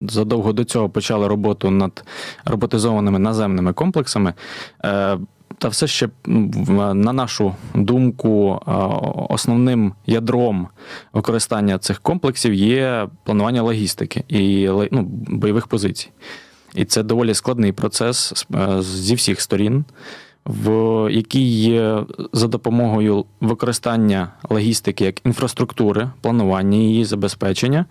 задовго до цього почали роботу над роботизованими наземними комплексами. Е, Та все ще, на нашу думку, е, основним ядром використання цих комплексів є планування логістики і ну, бойових позицій. І це доволі складний процес е, зі всіх сторін, в який за допомогою використання логістики як інфраструктури, планування її забезпечення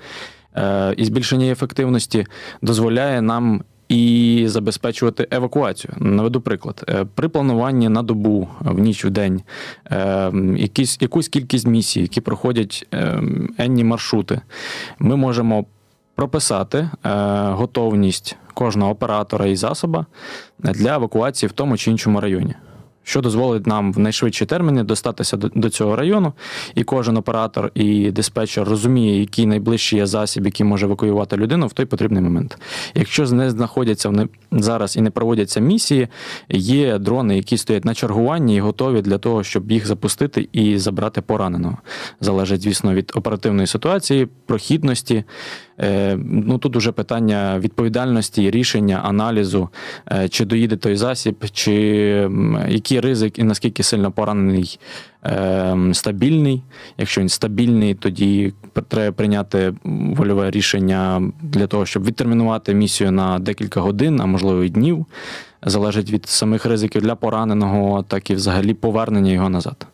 і збільшення ефективності дозволяє нам і забезпечувати евакуацію. Наведу приклад. Е, При плануванні на добу, в ніч в день, е, якісь, якусь кількість місій, які проходять е, енні маршрути, ми можемо прописати е, готовність кожного оператора і засоба для евакуації в тому чи іншому районі. Що дозволить нам в найшвидші терміни достатися до, цього району, і кожен оператор і диспетчер розуміє, який найближчий є засіб, який може евакуювати людину в той потрібний момент. Якщо не знаходяться вони зараз і не проводяться місії, є дрони, які стоять на чергуванні і готові для того, щоб їх запустити і забрати пораненого. Залежить, звісно, від оперативної ситуації, прохідності. Е, Ну тут уже питання відповідальності, рішення, аналізу, е, чи доїде той засіб, чи який ризик і наскільки сильно поранений е, стабільний. Якщо він стабільний, тоді треба прийняти вольове рішення для того, щоб відтермінувати місію на декілька годин, а можливо і днів. Залежить від самих ризиків для пораненого, так і взагалі повернення його назад.